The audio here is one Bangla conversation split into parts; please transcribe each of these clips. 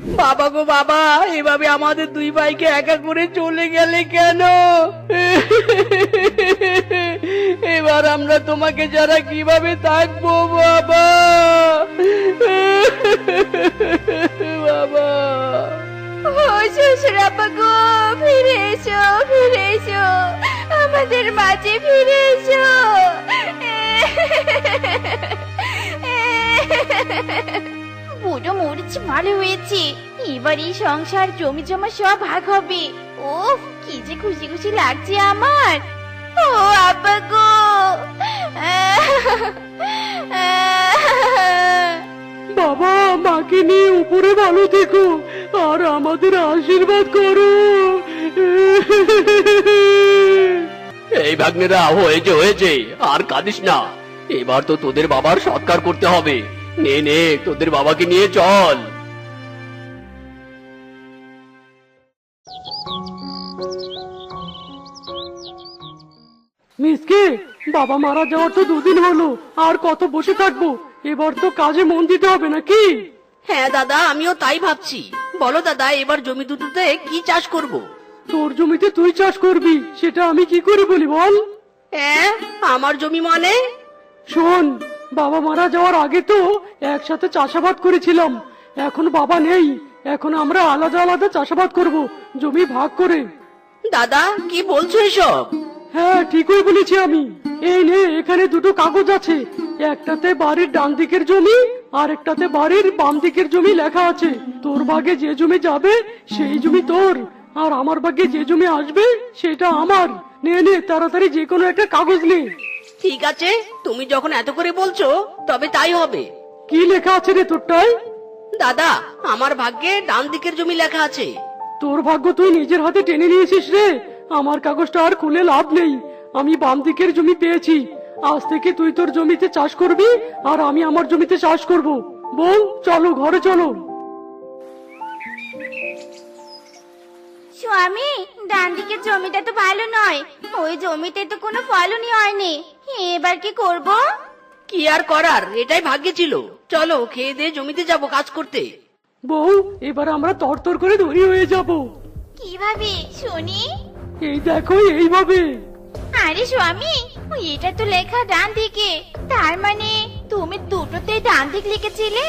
বাবা গো বাবা এভাবে আমাদের দুই ভাইকে একা করে চলে গেলে কেন? এবার আমরা তোমাকে যারা কীভাবে থাকব বাবা? বাবা। ও শ্বশুর আপা গো ফিরে এসো ফিরে এসো। আমাদের মাঝে ফিরে এসো। বুড়ো মরিচ ভালো হয়েছে। এবার এই সংসার জমি জমা সব ভাগ হবে। ও কি যে খুশি খুশি লাগছে আমার। ও আপা গো। বাবা মাকে নিয়ে উপরে ভালো থেকো আর আমাদের আশীর্বাদ করো। এই ভাগ্নেরা হয়েছে হয়েছে আর কাঁদিস না। এবার তো তোদের বাবার সৎকার করতে হবে। নে নে তোদের বাবাকে নিয়ে চল। মিসকে বাবা মারা যাওয়ার তো দুদিন হলো আর কত বসে থাকব? এবার তো কাজে মন দিতে হবে নাকি? হ্যাঁ দাদা আমিও তাই ভাবছি। বলো দাদা এবার জমি দুটোতে কি চাষ করব? তোর জমিতে তুই চাষ করবি সেটা আমি কি করে বলি বল? হ্যাঁ আমার জমি মানে? শোন বাবা মারা যাওয়ার আগে তো একসাথে চাষাবাদ করেছিলাম। এখন বাবা নেই। এখন আমরা আলাদা আলাদা চাষাবাদ করব জমি ভাগ করে। দাদা কি বলছো এসব? হ্যাঁ ঠিকই বলেছি আমি। এই নে এখানে দুটো কাগজ আছে। একটাতে বাড়ির ডান দিকের জমি আর একটাতে বাড়ির বাম দিকের জমি লেখা আছে। তোর ভাগে যে জমি যাবে সেই জমি তোর। আর আমার ভাগে যে জমি আসবে সেটা আমার। নে নে তাড়াতাড়ি যে কোনো একটা কাগজ নে। ঠিক আছে তুমি যখন এত করে বলছো তবে তাই হবে। কি লেখা আছে রে তোরটায়? দাদা আমার ভাগ্যে ডান দিকের জমি লেখা আছে। তোর ভাগ্য তুই নিজের হাতে টেনে নিয়েছিস রে। আমার কাগজটা আর খুলে লাভ নেই। আমি বাম দিকের জমি পেয়েছি। আজ থেকে তুই তোর জমিতে চাষ করবি আর আমি আমার জমিতে চাষ করব। বল চলো ঘরে চলো। স্বামী ডান দিকের জমিটা তো ভালো নয়। ওই জমিতে তো কোনো ফলনই হয়নি। এবার কি করব? কি আর করার? এটাই ভাগ্যে ছিল। চলো খেয়ে দিয়ে জমিতে যাব কাজ করতে। বউ এবার আমরা তরতর করে ধরি হয়ে যাব। কীভাবে? শুনি। এই দেখো এইভাবে। আরে স্বামী এটা তো লেখা ডান দিকে তার মানে তুমি দুটোতে ডান দিক লিখেছিলে?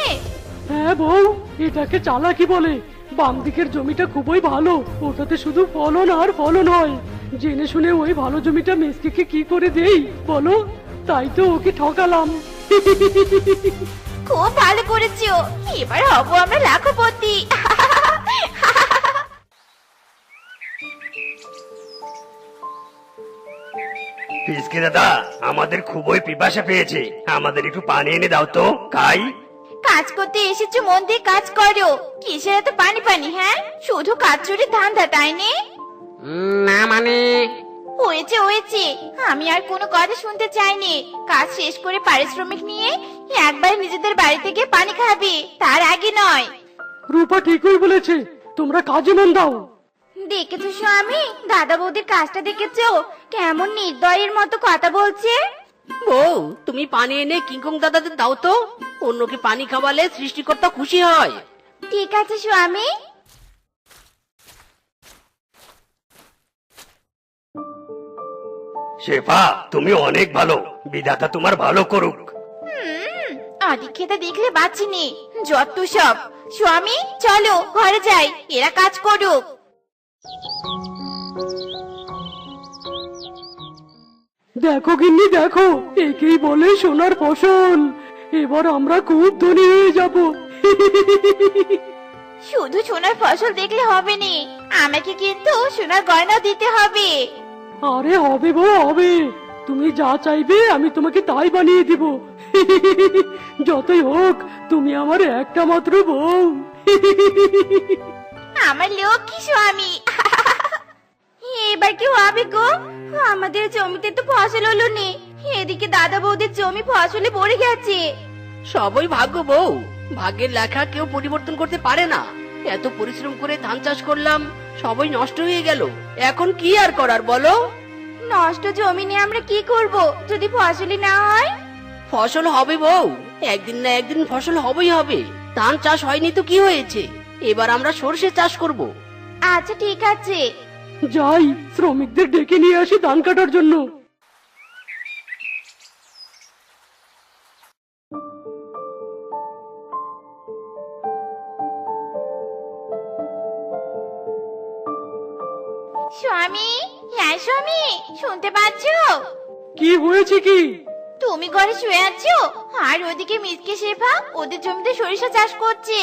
হ্যাঁ বউ এটাকে চালাকি বলে। বাম দিকের জমিটা খুবই ভালো। ওটাতে শুধু ফলন আর ফলন হয়। জেনে শুনে ওই ভালো জমিটা মেসকে কি করে দেই বলো? তাই তো ওকে ঠকালাম। খুব ভালো করেছ। এবার হব আমরা লাখপতি। পিসকে দাদা আমাদের খুবই পিপাসা পেয়েছে। আমাদের একটু পানি এনে দাও তো খাই। কাজ করতে এসেছ মন দিয়ে কাজ করো। কিসের এত পানি পানি হ্যাঁ? শুধু কাজ চুরি ধান্দা তাই নে? না মানে? হয়েছে হয়েছে। আমি আর কোনো কথা শুনতে চাইনি। কাজ শেষ করে পারিশ্রমিক নিয়ে একবার নিজেদের বাড়ি থেকে পানি খাবে। তার আগে নয়। রূপা ঠিকই বলেছে তোমরা কাজে মন দাও। দেখেছ স্বামী? দাদা বৌদির কাজটা দেখেছ? কেমন নির্দয়ের মতো কথা বলছে। বউ তুমি পানি এনে কিংকং দাদাদের দাও তো। অন্যকে পানি খাওয়ালে সৃষ্টিকর্তা খুশি হয়। ঠিক আছে স্বামী। শেফা তুমি অনেক ভালো। বিধাতা তোমার ভালো করুক। খেতে দেখলে বাঁচি নে যত সব। স্বামী চলো ঘরে যাই। এরা কাজ করুক। দেখো গিন্নি দেখো। একেই বলে সোনার ফসল। এবার আমরা খুব ধনী হয়ে যাব। শুধু সোনার ফসল দেখলে হবে নি। আমাকে কিন্তু সোনার গয়না দিতে হবে। আরে হবে বউ হবে। তুমি যা চাইবে আমি তোমাকে তাই বানিয়ে দিব। যতই হোক তুমি আমার একটা মাত্র বউ। আমার লক্ষ্মী স্বামী। এবার কি হবে গো? আমাদের জমিতে তো ফসল হলো নি। এদিকে দাদা বৌদির জমি ফসলে পড়ে গেছে। সবই ভাগ্য বউ। ভাগ্যের লেখা কেউ পরিবর্তন করতে পারে না। এত পরিশ্রম করে ধান চাষ করলাম সবই নষ্ট হয়ে গেল। এখন কি আর করার বলো? নষ্ট জমি নিয়ে আমরা কি করব যদি ফসলই না হয়? ফসল হবে বউ। একদিন না একদিন ফসল হবেই হবে। ধান চাষ হয়নি তো কি হয়েছে? এবার আমরা সর্ষে চাষ করব। আচ্ছা ঠিক আছে। যাই শ্রমিকদের ডেকে নিয়ে আসি ধান কাটার জন্য। হ্যাঁ শুনতে পাচ্ছো? কি হয়েছে কি? তুমি ঘরে শুয়ে আছো? আর ওদিকে মিসকে শেফা ওদের জমিতে সরিষা চাষ করছে।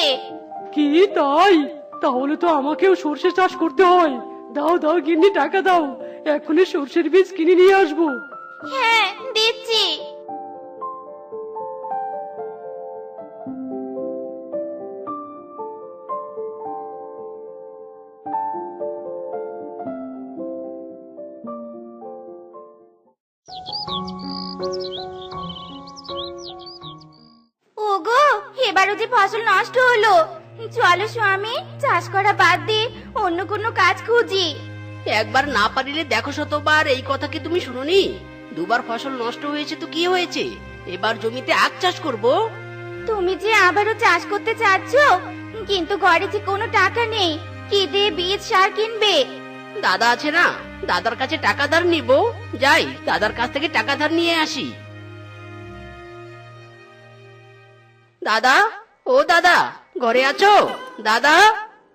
কি তাই? তাহলে তো আমাকেও সর্ষে চাষ করতে হয়। দাও দাও গিন্নি টাকা দাও। এখনই সর্ষের বীজ কিনে নিয়ে আসব। হ্যাঁ দিচ্ছি। ফসল নষ্ট হলো। চলো স্বামী চাষ করা বাদ দিয়ে অন্য কোনো কাজ খুঁজি। একবার না পারিলে দেখো শতবার এই কথা কি তুমি শুনোনি? দুবার ফসল নষ্ট হয়েছে তো কি হয়েছে? এবার জমিতে আখ চাষ করব। তুমি যে আবারও চাষ করতে চাচ্ছ কিন্তু ঘরে যে কোনো টাকা নেই কি দিয়ে বীজ সার কিনবে? দাদা আছে না দাদার কাছে টাকা ধার নিব। যাই দাদার কাছ থেকে টাকা ধার নিয়ে আসি। দাদা ও দাদা ঘরে আছো? দাদা?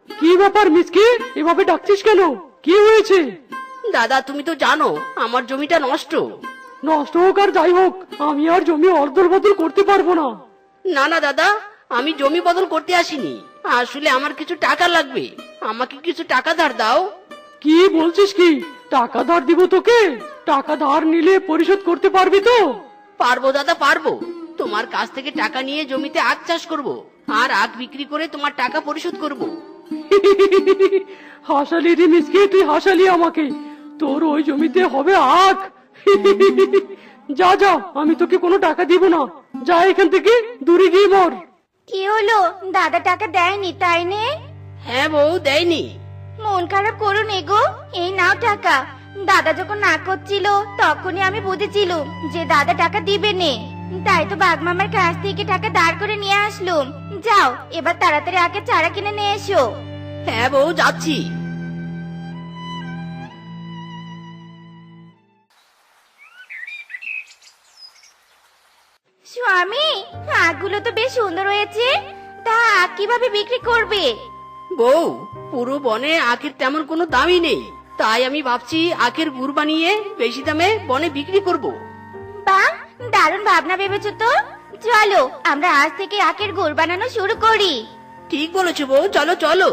কি ব্যাপার মিসকে? এভাবে ডাকছিস কেন? কি হয়েছে? দাদা তুমি তো জানো আমার জমিটা নষ্ট। নষ্ট হোক আর যাই হোক আমি আর জমি অর্ধল বদল করতে পারব না। না না দাদা আমি জমি বদল করতে আসিনি। আসলে আমার কিছু টাকা লাগবে। আমাকে কিছু টাকা ধার দাও। কি বলছিস কি? টাকা ধার দিব তোকে? টাকা ধার নিলে পরিশোধ করতে পারবি তো? পারব দাদা পারব। তোমার কাছ থেকে টাকা নিয়ে জমিতে আখ চাষ করব আর আখ বিক্রি করে তোমার টাকা পরিশোধ করব। হাসালি রে মিসকে তুই হাসালি আমাকে। তোর ওই জমিতে হবে আখ। যা যা আমি তোকে কোনো টাকা দিব না। যা এখান থেকে দূরে গিয়ে মর। কি হলো? দাদা টাকা দেয়নি তাই নে? হ্যাঁ বউ দেয়নি। মন খারাপ করো নে গো এই নাও টাকা। দাদা যখন না করছিল তখনই আমি বুঝেছিলাম যে দাদা টাকা দিবে নে। তাই তো বাগমামার কাছ থেকে টাকা দাঁড় করে নিয়ে আসলুম যাও এবার তাড়াতাড়ি আগে চারা কিনে নিয়ে এসো। হ্যাঁ বউ যাচ্ছি। স্বামী আখগুলো তো বেশ সুন্দর হয়েছে। তা আখ কীভাবে বিক্রি করবে? বউ পুরো বনে আখের তেমন কোনো দামই নেই। তাই আমি ভাবছি আখের গুড় বানিয়ে বেশি দামে বনে বিক্রি করব। বাহ দারুণ ভাবনা ভেবেছো তো? চলো, আমরা আজ থেকে আখের গুড় বানানো শুরু করি। ঠিক বলেছ বউ, চলো চলো।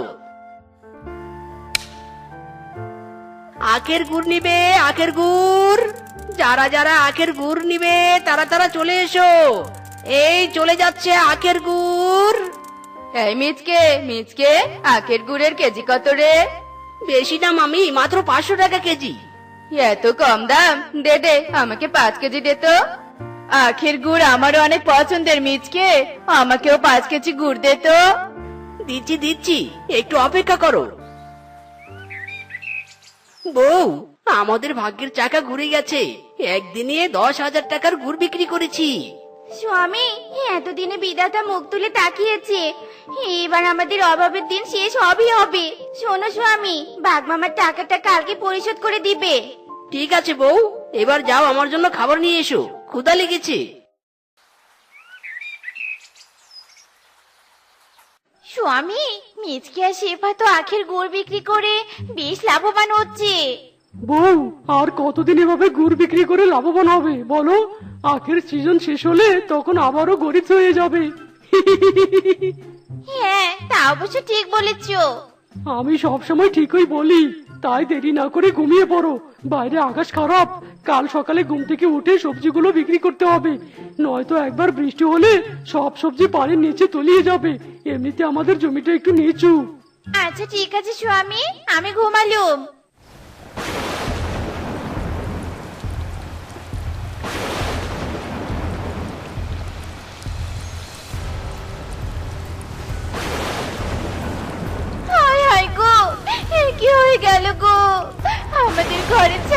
আখের গুড় নিবে, আখের গুড়। যারা যারা আখের গুড় নিবে, তারা তারা চলে এসো। এই চলে যাচ্ছে আখের গুড়। এই মিচকে মিচকে, আখের গুড়ের কেজি কত রে? বেশি দাম আমি মাত্র পাঁচশো টাকা কেজি। এত কম দাম, দে দে, আমাকে পাঁচ কেজি দে তো। আখের গুড় আমারও অনেক পছন্দের মিচকে। আমাকেও পাঁচ কেজি গুড় দে তো। দিচ্ছি দিচ্ছি। একটু অপেক্ষা করো। বউ আমাদের ভাগ্যের চাকা ঘুরে গেছে। একদিনে দশ হাজার টাকার গুড় বিক্রি করেছি। স্বামী এতদিনে বিধাতা মুখ তুলে তাকিয়েছে। এবার আমাদের অভাবের দিন শেষ হবেই হবে। শোনো স্বামী বাগমামার টাকাটা কালকে পরিশোধ করে দিবে। ঠিক আছে বউ এবার যাও আমার জন্য খাবার নিয়ে এসো। ক্ষুদা লেগেছে? স্বামী মিচকে আর শেফা তো আখের গুড় বিক্রি করে বেশ লাভবান হচ্ছে। বউ আর কতদিন এভাবে গুড় বিক্রি করে লাভবান হবে বলো? আখের সিজন শেষ হলে তখন আবারও গরিব হয়ে যাবে। হ্যাঁ তা অবশ্য ঠিক বলেছ। আমি সবসময় ঠিকই বলি তাই দেরি না করে ঘুমিয়ে পড়ো। বাইরে আকাশ খারাপ। কাল সকালে ঘুম থেকে উঠে সবজিগুলো বিক্রি করতে হবে। নয়তো একবার বৃষ্টি হলে সব সবজি পানির নিচে তলিয়ে যাবে। এমনিতে আমাদের জমিটা একটু নিচু। আচ্ছা ঠিক আছে, স্বামী। আমি ঘুমালুম।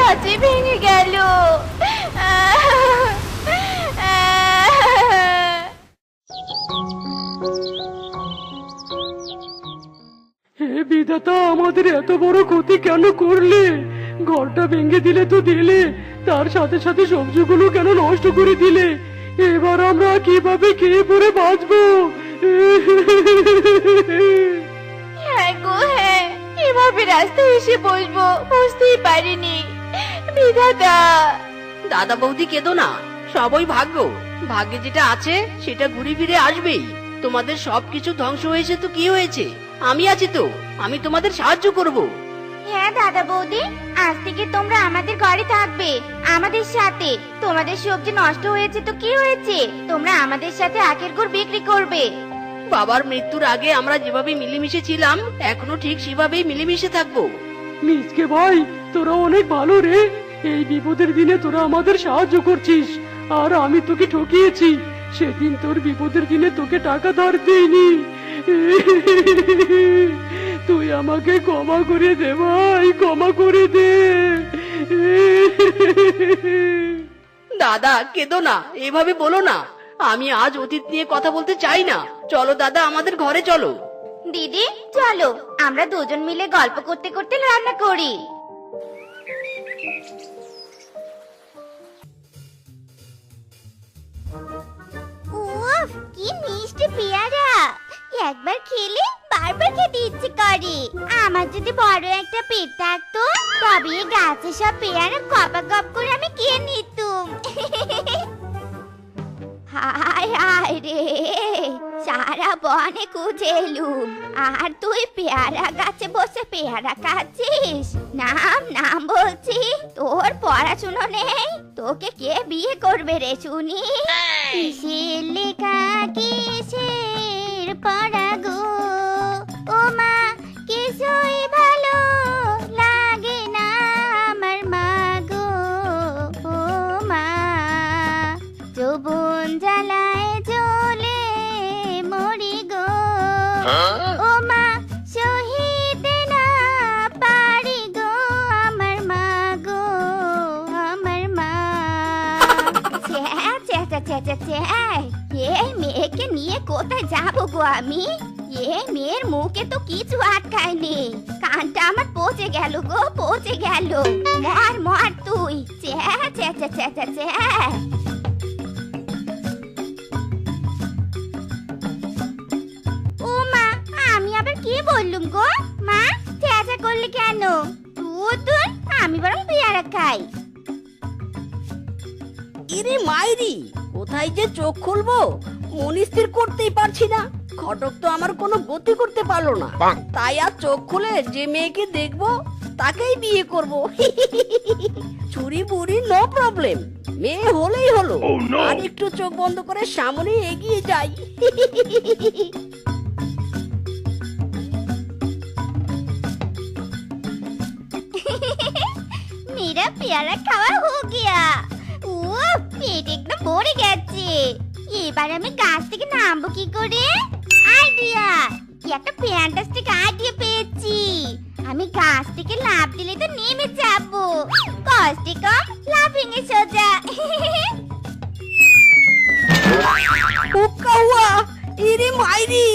ছাঁচে ভেঙে গেল বিধাতা আমাদের এত বড় ক্ষতি কেন করলে? ঘরটা ভেঙে দিলে তো দিলে তার সাথে সাথে সবজিগুলো কেন নষ্ট করে দিলে? এবার আমরা কীভাবে খেয়ে পরে বাঁচবো? হ্যাঁ গো হ্যাঁ। এভাবে রাস্তায় এসে বসবো বুঝতেই পারিনি। বিধাতা। দাদা বৌদি কেঁদো না সবই ভাগ্য। ভাগ্যে যেটা আছে সেটা ঘুরে ফিরে আসবেই। তোমাদের সবকিছু ধ্বংস হয়েছে তো কি হয়েছে? আমি আছি তো আমি তোমাদের সাহায্য করব। হ্যাঁ দাদা বৌদি আজ থেকে তোমরা আমাদের ঘরে থাকবে আমাদের সাথে। তোমাদের সবজি নষ্ট হয়েছে তো কি হয়েছে? তোমরা আমাদের সাথে আখের গুড় বিক্রি করবে। বাবার মৃত্যুর আগে আমরা যেভাবে মিলেমিশে ছিলাম এখনও ঠিক সেভাবেই মিলেমিশে থাকব। মিসকে ভাই, তোরা অনেক ভালো রে। এই বিপদের দিনে তোরা আমাদের সাহায্য করছিস। আর আমি তোকে ঠকিয়েছি। সেদিন তোর বিপদের দিনে তোকে টাকা ধার দেইনি। তুই আমাকে ক্ষমা করে দে ভাই, ক্ষমা করে দে। দাদা, কেঁদো না, এভাবে বলো না। আমি আজ অতীত নিয়ে কথা বলতে চাই না। চলো দাদা, আমাদের ঘরে চলো। দিদি, চলো। আমরা দুজন মিলে গল্প করতে করতে রান্না করি। উফ, কি মিষ্টি পেয়ারা। একবার খেলে বারবার খেতে ইচ্ছে করে। আমার যদি বড় একটা পেট থাকতো, তবে গাছে সব পেয়ারা কপা কপ করে আমি খেয়ে নিতুম। হায় হায় রে, সারা বনে কুজেলু। আর তুই পেয়ারা গাছে বসে পেয়ারা খাচ্ছিস? নাম নাম বলছি, তোর পড়াশুনো নেই? তোকে কে বিয়ে করবে রে শুনি? কিসের লেখা কিসের পড়া গো? ছ্যা। এই মেয়েকে নিয়ে কোথায় যাব গো আমি? এ মেয়ের মুখে তো কিছু আটকায়নি কানটা আমার পচে গেল গো, পচে গেল। মর মর তুই। ও মা আমি আবার কি বললুম গো? মা, চেঁচা করলে কেন? তুই আমি বরং পেয়ারা খাই। ইরে মাইরি কোথায় যে চোখ খুলবো মন স্থির করতেই পারছি না ঘটক তো আমার কোনো গতি করতে পারলো না তাই আর চোখ খুলে যে মেয়েকে দেখবো তাকেই বিয়ে করব চুরি বুড়ি নো প্রবলেম মেয়ে হলেই হলো আর একটু চোখ বন্ধ করে সামনে এগিয়ে যাই मेरा प्यारा খাওয়া হো গিয়া ও পেট একদম ভরে গেছে। এবার আমি গাছ থেকে নামবো কি করে? আইডিয়া কি একটা ফ্যান্টাস্টিক আইডিয়া পেয়েছি। আমি গাছ থেকে লাফ দিলে তো নেমে যাব। কষ্টে কম লাফিং এ সোজা। হুক্কাহুয়া ইরে মাইরি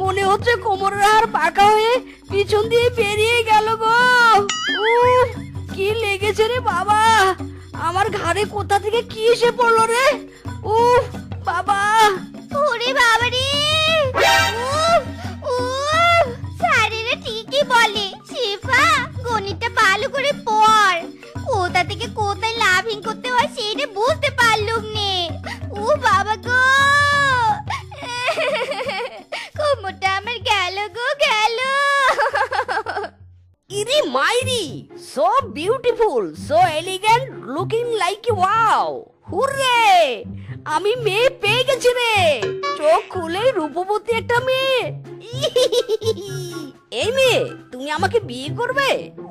মনে হচ্ছে কোমরের হাড় পাকা হয়ে পিছন দিয়ে বেরিয়ে গেল গো। উফ, কি লেগেছে রে বাবা। আমার ঘাড়ে কোথা থেকে কি এসে পড়ল রে? উফ, বাবা। ওরে বাবা রে। ঠিকই বলে। ভালো করে কোথা থেকে কোথায় লাভিং করতে হয় সেটা বুঝতে পারলুম নে। ও বাবা গো। Beautiful so elegant looking like wow hooray আমি মেয়ে পেয়ে গেছি রে। চোখ খুলে রূপবতী একটা মেয়ে। এই মেয়ে, তুমি আমাকে বিয়ে করবে?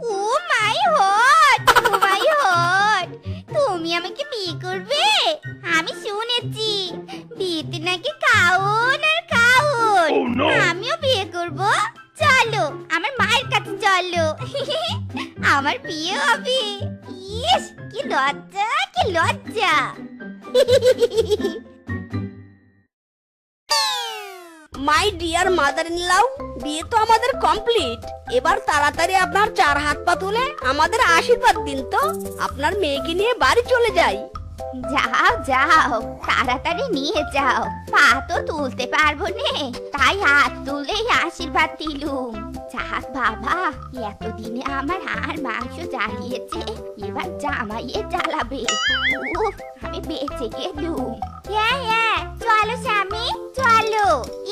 Oh my hot, oh my hot. তুমি আমাকে বিয়ে করবে? আমি শুনেছি। বিয়েতে নাকি আমার বিয়ে হবে। ইস কি লজ্জা কি লজ্জা। মাই ডিয়ার মাদার ইন লাও বিয়ে তো আমাদের কমপ্লিট। এবার তাড়াতাড়ি আপনার চার হাত পা তুলে আমাদের আশীর্বাদ দিন তো। আপনার মেয়েকে নিয়ে বাড়ি চলে যাই। যাও যাও তাড়াতাড়ি নিয়ে যাও। পা তো তুলতে পারব নে তাই হাত তুলেই আশীর্বাদ দিলুম। যাক বাবা। এতদিনে আমার আর মাংস জ্বালিয়েছে এবার জামাইয়ে জ্বালাবে। উফ আমি বেঁচে গেলুম। হ্যাঁ হ্যাঁ চলো স্বামী চলো।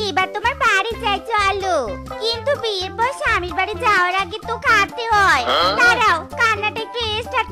এবার তোমার বাড়ি যাই চলো। কিন্তু বিয়ের পর স্বামীর বাড়ি যাওয়ার আগে তো কাঁদতে হয়। দাঁড়াও কান্নাটা একটু স্টার্ট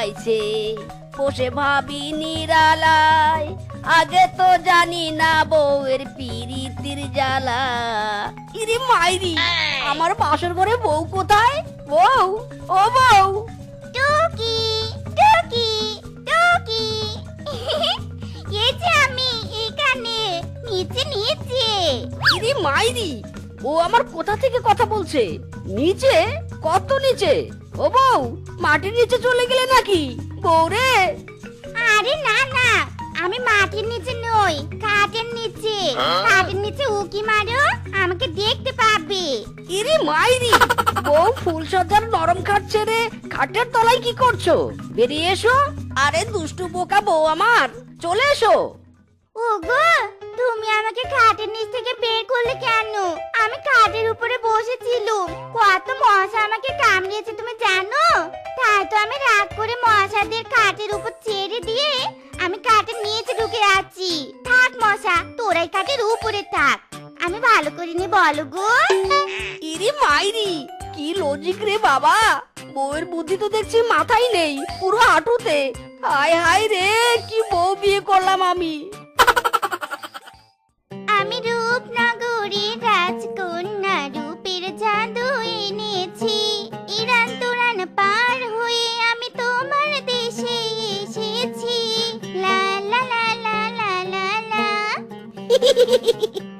লাগাইছে বসে ভাবি নিরালায় আগে তো জানি না বউয়ের পিরিতির জ্বালা। ইরে মাইরি আমার বাসর ঘরে বউ কোথায়? বউ ও বউ। টুকি টুকি টুকি। এই যে আমি এখানে নিচে নিচে। ইরি মাইরি ও আমার কোথা থেকে কথা বলছে? নিচে? কত নিচে? ও বউ মাটির নিচে চলে গেলে নাকি? বউ রে আরে না না আমি মাটির নিচে নই কাঠের নিচে। কাঠের নিচে উকি মারো আমাকে দেখতে পাবে। ইরি মাইরি বউ ফুল সজ্জার নরম খাট ছেড়ে খাটের তলায় কি করছ? বেরিয়ে এসো। আরে দুষ্টু বোকা বউ আমার চলে এসো। ওগো তুমি আমাকে খাটের নিচ থেকে বের করলে কেন? আমি খাটের উপরে বসেছিলুম। কত মশা আমাকে কামড়িয়েছে, তুমি জানো? তাই তো আমি রাগ করে মশাদের খাটের উপর ছেড়ে দিয়ে আমি খাটের নিচে ঢুকে আছি। থাক মশা, তোরাই খাটের উপরে থাক। আমি ভালো করিনি বলো গো। ইরি মাইরি, কি লজিক রে বাবা? বউয়ের বুদ্ধি তো দেখছি মাথায় নেই, পুরো হাঁটুতে। হায় হায় রে, কি বউ বিয়ে করলাম আমি?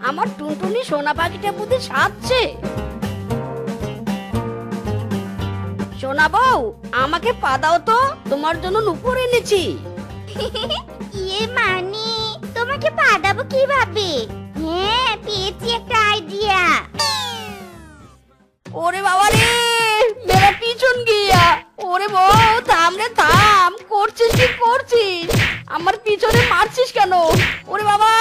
আমার টুনটুনি সোনা পাখিটা বুদ্ধি সাজছে? সোনা বউ আমাকে পা দাও তো তোমার জন্য নুপুর এনেছি। ইয়ে মানে তোমাকে পাদাবো কীভাবে? হ্যাঁ পেয়েছি একটা আইডিয়া ওরে বাবা রে মেরা পিছন গিয়া। ওরে বউ থাম রে থাম করছিস কি করছিস? আমার পিছনে মারছিস কেন? ওরে বাবা।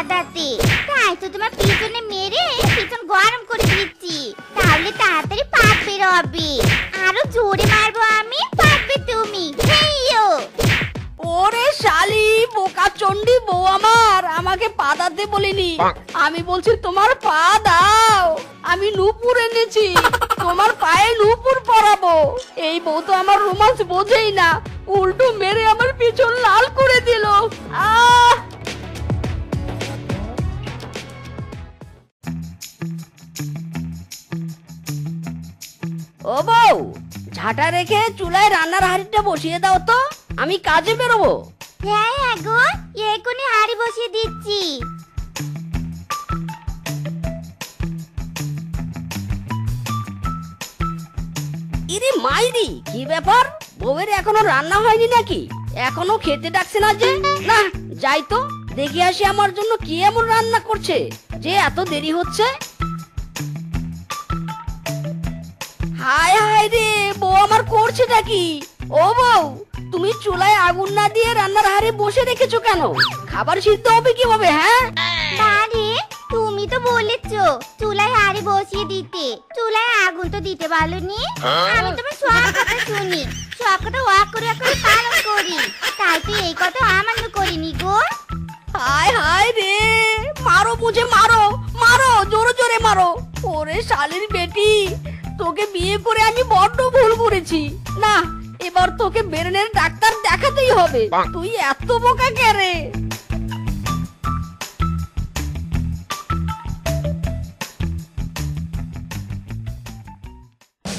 পাদাতে তাই তো তোমার পিছনে মেরে পিছন গরম করে দিচ্ছি। তাহলে তাড়াতাড়ি পাত বের হবে। আরও জোরে মারবো আমি পাতবে তুমি। ওরে শালি বোকা চন্ডি বউ আমার আমাকে পা দাতে বলিনি। আমি বলছি তোমার পা দাও। আমি নুপুর এনেছি তোমার পায়ে নুপুর পরাবো। এই বউ তো আমার রোমান্স বোঝেই না উল্টো মেরে আমার পিছন লাল করে দিল। আহ! ও বউ ঝাঁটা রেখে চুলায় রান্নার হাঁড়িটা বসিয়ে দাও তো আমি কাজে বেরোবো। হ্যাঁ হ্যাঁ গো এখনই হাড়ি বসিয়ে দিচ্ছি। ইরে মাইরি কি ব্যাপার? বউয়ের এখনও রান্না হয়নি নাকি? এখনও খেতে ডাকছে না যে? না যাই তো দেখে আসি আমার জন্য কি এমন রান্না করছে যে এত দেরি হচ্ছে। হায় হায় রে বউ আমার করছে নাকি ও বউ তুমি চুলায় আগুন না দিয়ে রান্নার হাড়ে বসে রেখেছো কেন? খাবার সিদ্ধ হবে কীভাবে হ্যাঁ? আরে তুমি তো বলেছ চুলায় হাড়ি বসিয়ে দিতে। চুলায় আগুন তো দিতে পারোনি। আমি তোমার সব কথা শুনি সব কথা ওয়াক করে করে পালন করি। তাই তো এই কথা আমান্য করিনি গো। হায় হায় রে মারো বুঝে মারো মারো জোরে জোরে মারো। ওরে শালির বেটি তোকে বিয়ে করে আমি বড্ড ভুল করেছি। না এবার তোকে বেরেনের ডাক্তার দেখাতেই হবে। তুই এত বোকা কে রে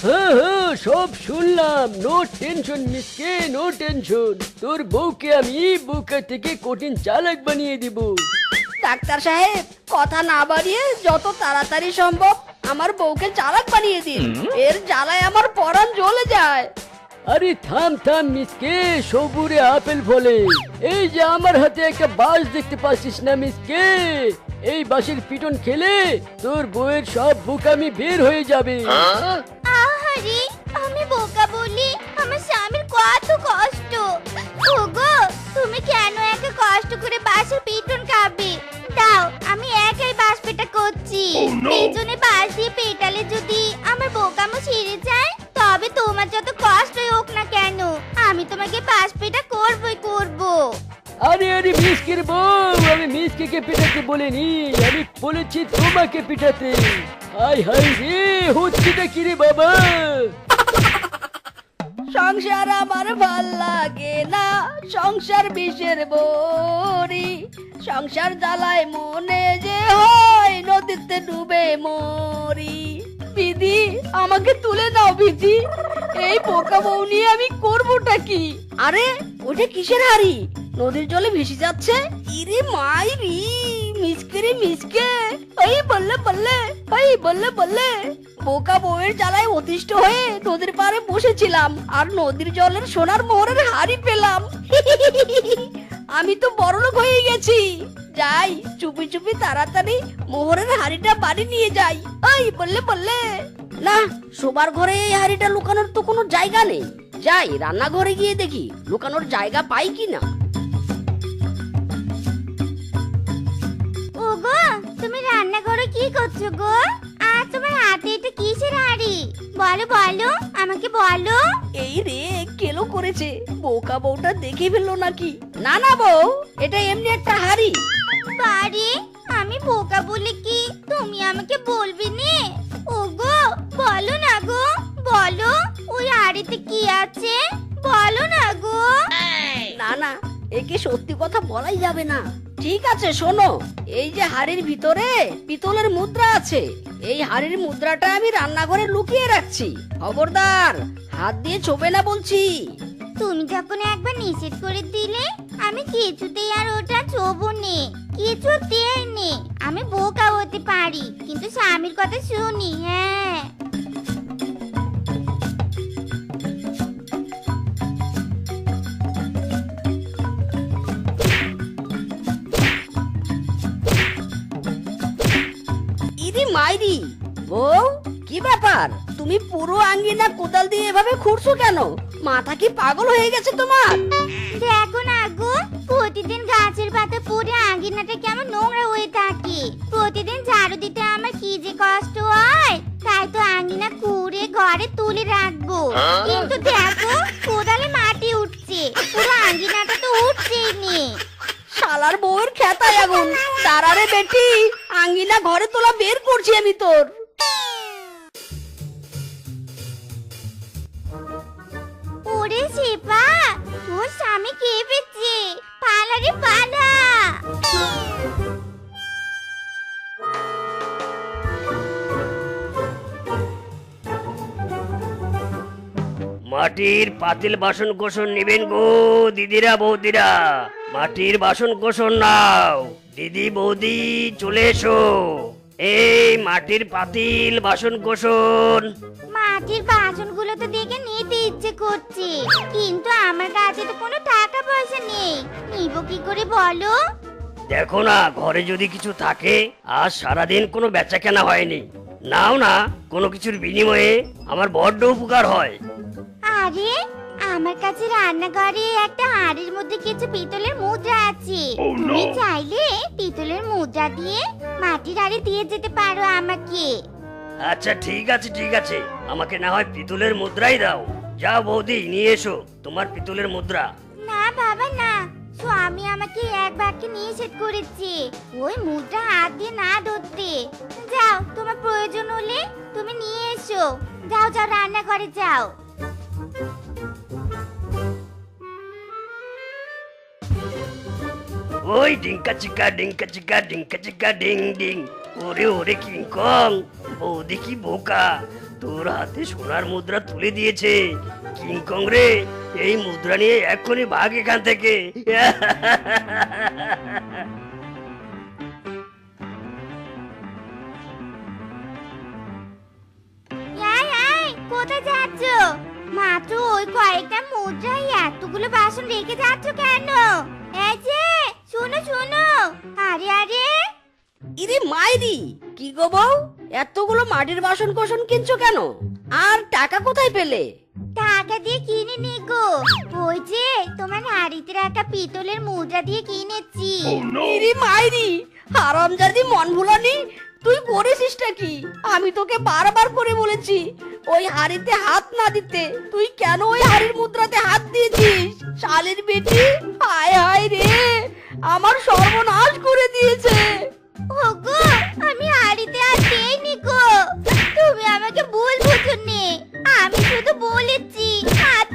হ্যাঁ হ্যাঁ সব শুনলাম। নো টেনশন মিসকে নো টেনশন তোর বউকে আমি বুকা থেকে কঠিন চালাক বানিয়ে দিব। ডাক্তার সাহেব কথা না বাড়িয়ে যত তাড়াতাড়ি সম্ভব আমার বউকে চালাক বানিয়ে দিন। এর জ্বালায় আমার পরাণ জ্বলে যায়। আরে থাম থাম মিসকে সবুরে আপেল ফলে। এই যে আমার হাতে একটা বাঁশ দেখতে পাচ্ছিস না মিসকে এই বাঁশের পিটন খেলে তোর বউয়ের সব বুকামি বের হয়ে যাবে। আহারে আমি বোকা বলি আমার স্বামীর কত কষ্ট। ওগো তুমি কেন একা কষ্ট করে বাসের পিটন খাবে দাও আমি একাই বাস পেটা করছি পেছনে বাস দিয়ে পেটালে যদি আমার বোকামো ছিঁড়ে যায় তবে তোমার যত কষ্টই হোক না কেন আমি তোমাকে বাস পেটা করবই করব। আরে আরে মিসকের বউ আমি মিসকে পিটাতে বলিনি আমি বলেছি তোমাকে পিটাতে। হাই হাই রে হচ্ছেটা কি রে বাবা? সংসার আমার ভালো লাগে না, সংসার বিষের বড়ি। সংসার জ্বালায় মনে যে হয় নদীতে ডুবে মরি। বিধি, আমাকে তুলে দাও বিধি। এই পোকা বউ নিয়ে আমি করবোটা কি? আরে, ওটা কিসের হাড়ি? নদীর জলে ভেসে যাচ্ছে? ইরে মাইরি! মিসকে রে মিসকে এই বললে বললে, এই বললে বললে। বোকা বউয়ের জ্বালায় অতিষ্ঠ হয়ে নদীর পাড়ে বসেছিলাম আর নদীর জলের সোনার মোহরের হাড়ি পেলাম। আমি তো বড়লোক হয়ে গেছি। যাই, চুপি চুপি তাড়াতাড়ি মোহরের হাড়িটা বাড়ি নিয়ে যাই। এই বললে বললে। না, শোবার ঘরে এই হাড়িটা লুকানোর তো কোনো জায়গা নেই। যাই, রান্নাঘরে গিয়ে দেখি লুকানোর জায়গা পাই কি না ওগো তুমি রান্নাঘরে কি করছ গো? আর তোমার হাতে এটা কিসের হাড়ি? বলো বলো আমাকে বলো। এই রে কেলো করেছে। বোকা বউটা দেখে ফেলল নাকি? না না বউ এটা এমনি একটা হাড়ি। বাড়ি আমি বোকা বলে কি তুমি আমাকে বলবি নে? ওগো বলো না গো বলো ওই হাড়িতে কি আছে? বলো না গো। না না একে সত্যি কথা বলাই যাবে না। ঠিক আছে, শোনো। এই যে হাড়ির ভিতরে পিতলের মুদ্রা আছে, এই হাড়ির মুদ্রাটা আমি রান্নাঘরে লুকিয়ে রাখছি। খবরদার, হাত দিয়ে ছোবে না বলছি। তুমি যখন একবার নিষেধ করে দিলে, আমি কিছুতেই আর ওটা ছোবো নে কিছুতেই নে আমি বোকা হতে পারি, কিন্তু স্বামীর কথা শুনি হ্যাঁ। তুমি পুরো আঙ্গিনা কোদাল দিয়ে এভাবে খুঁড়ছো কেন? মাথা কি পাগল হয়ে গেছে তোমার? দেখো না গো প্রতিদিন গাছের পাতা পড়ে আঙ্গিনাটা কেমন নোংরা হয়ে থাকে। প্রতিদিন ঝাড়ু দিতে আমার কি যে কষ্ট হয়? তাই তো আঙ্গিনা কুড়ে ঘরে তুলে রাখব। কিন্তু দেখো কোদালে মাটি উঠছে। পুরো আঙ্গিনাটা তো উঠছেই নে। শালার বউয়ের খেতায় আগুন। তারারে বেটি আঙ্গিনা ঘরে তোলা বের করছি আমি তোর। কে পেয়েছে পালা মাটির পাতিল বাসন কোসন নিবেন গো দিদিরা বৌদিরা। মাটির বাসন কোসন নাও। দিদি বৌদি, চলে এসো। এই মাটির পাতিল বাসন কোসন মাটির বাসনগুলো তো দেখে নিতে ইচ্ছে করছে। কিন্তু আমার কাছে তো কোনো টাকা পয়সা নেই। নিব কি করে বলো? দেখো না ঘরে যদি কিছু থাকে আজ সারাদিন কোনো বেচা কেনা হয়নি। নাও না কোনো কিছুর বিনিময়ে আমার বড্ড উপকার হয়। আরে আমার কাছে রান্নাঘরে একটা হাড়ির মধ্যে কিছু পিতলের মুদ্রা আছে। তুমি চাইলে পিতলের মুদ্রা দিয়ে মাটির হাড়ি দিয়ে যেতে পারো আমাকে। আচ্ছা ঠিক আছে ঠিক আছে। আমাকে না হয় পিতলের মুদ্রাই দাও। যা বৌদি নিয়ে এসো। তোমার পিতলের মুদ্রা। না বাবা না। আমি আমাকে এক বাক্যে শেষ করেছি। ওই মুদ্রা হাত দিয়ে না ধরতে। যাও তোমার প্রয়োজন হলে তুমি নিয়ে এসো। যাও যাও রান্না করে যাও। ওই ডিঙ্কা চিকা ডিঙ্কা চিকা ডিঙ্কা চিকা ডিং ডিং। ওরে ওরে কিংকং বৌদি কি বোকা, তোর হাতে সোনার মুদ্রা তুলে দিয়েছে। কিংকং রে, এই মুদ্রা নিয়ে এক্ষুনি ভাগ এখান থেকে। কোথায় যাচ্ছ? মাত্র ওই কয়েকটা মুদ্রায় এতগুলো বাসন রেখে যাচ্ছ কেন? এই যে, শোনো শোনো। আরে আরে ইরে মাইরি কি গো বউ? এতগুলো মাটির বাসন কোসন কিনছো কেন? আর টাকা কোথায় পেলে? টাকা দিয়ে কিনে নি গো। ওই যে তোমার হাড়িতে রাখা পিতলের মুদ্রা দিয়ে কিনেছি। ইরে মাইরি হারামজাদি মন ভুলানি তুই করেছিসটা কি? আমি তোকে বারবার করে বলেছি ওই হাড়িতে হাত না দিতে। তুই কেন ওই হাড়ির মুদ্রাতে হাত দিয়েছিস? শালের বেটি হায় হায় রে আমার সর্বনাশ করে দিয়েছে। ওগো আমি হাড়িতে আর দেইনি গো। তুমি আমাকে ভুল বুঝুননি আমি শুধু বলেছি হাত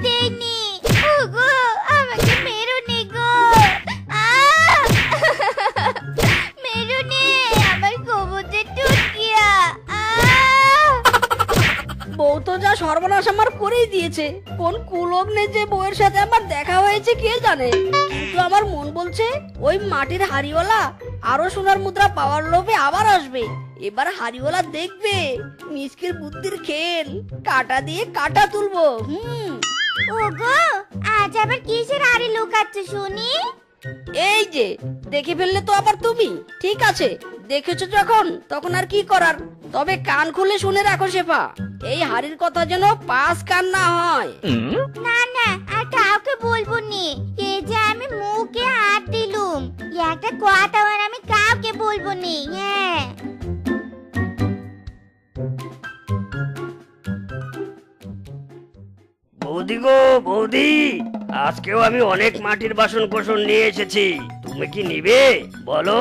যা সর্বনাশ আমার করেই দিয়েছে। কোন কুলগ্নে যে বউয়ের সাথে আমার দেখা হয়েছে কে জানে? কিন্তু আমার মন বলছে ওই মাটির হাড়িওয়ালা আরও সোনার মুদ্রা পাওয়ার লোভে আবার আসবে। এবার হাড়িওয়ালা দেখবে মিসকির বুদ্ধির খেল কাটা দিয়ে কাটা তুলবো। হুম। ওগো আজ আবার কিসের হাড়ি লুকাচ্ছ শুনি? এই যে দেখে ফেললে তো আবার তুমি। ঠিক আছে দেখেছ যখন তখন আর কি করার? তবে কান খুলে শুনে রাখো শেফা এই হাড়ির কথা যেন পাঁচ কান না হয়। না না আর কাউকে বলব নি। এই যে আমি মুখে হাত দিলুম একটা কথা আর আমি কাউকে বলব নি হ্যাঁ। বৌদি গো বৌদি আজকেও আমি অনেক মাটির বাসন কোসন নিয়ে এসেছি। তুমি কি নিবে? বলো।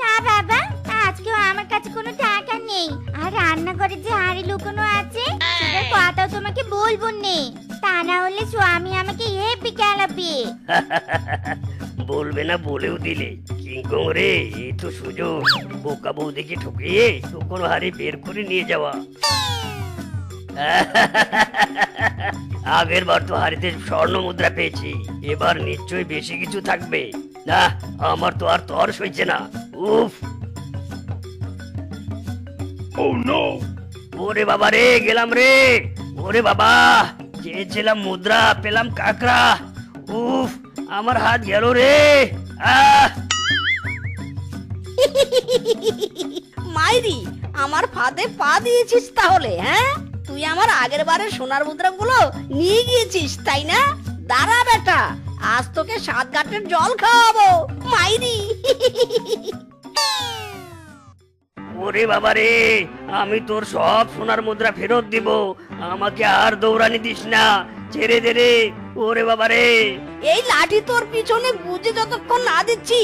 না বাবা আজকেও আমার কাছে কোনো টাকা নেই। আর রান্নাঘরে যে হাঁড়ি লুকানো আছে সেটার কথাও তোমাকে বলব নে। তা না হলে স্বামী আমাকে হেপি খেলাবে বলবে না, বলেও দিলে। কিংকং রে এই তো সুযোগ। বোকা বৌদিকে ঠকিয়ে শুকনো হাড়ি বের করে নিয়ে যাওয়া। আগের বার তো হাড়িতে স্বর্ণ মুদ্রা পেয়েছি। এবার নিশ্চয়ই বেশি কিছু থাকবে। না, আমার তো আর তর সইছে না। উফ! ওরে বাবা রে গেলাম রে। ওরে বাবা চেয়েছিলাম মুদ্রা পেলাম কাকড়া। উফ আমার হাত গেল রে। আহ! মাইরি আমার ফাঁদে পা দিয়েছিস তাহলে হ্যাঁ? তুই আমার আগের বারের সোনার মুদ্রাগুলো নিয়ে গিয়েছিস তাই না? দাঁড়া বেটা আজ তোকে সাত ঘাটের জল খাওয়াবো মাইরি। ওরে বাবা রে আমি তোর সব সোনার মুদ্রা ফেরত দিব। আমাকে আর দৌড়ানি দিস না ছেড়ে দে রে ওরে বাবা রে এই লাঠি তোর পিছনে গুজে যতক্ষণ না দিচ্ছি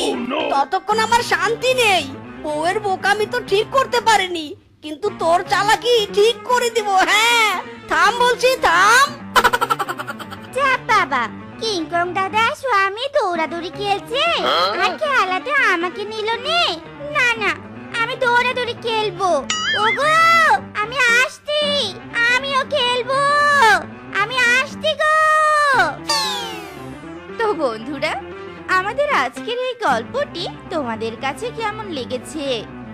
ততক্ষণ আমার শান্তি নেই। বউয়ের বোকামি তো ঠিক করতে পারেনি কিন্তু তোর চালাকি ঠিক করে দিব হ্যাঁ। থাম বলছি থাম। চাপ বাবা কিংকং দাদা স্বামী দৌড়াদৌড়ি খেলছে। আর খেলাতে আমাকে নিল নে। না না দৌড়াদৌড়ি খেলব। ওগো, আমি আসছি, আমিও খেলব, আমি আসছি গো। তো বন্ধুরা, আমাদের আজকের এই গল্পটি তোমাদের কাছে কেমন লেগেছে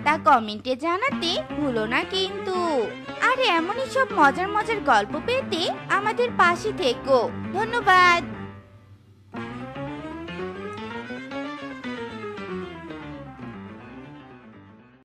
তা কমেন্টে জানাতে ভুলো না কিন্তু। আর এমনই সব মজার মজার গল্প পেতে আমাদের পাশে থেকো। ধন্যবাদ।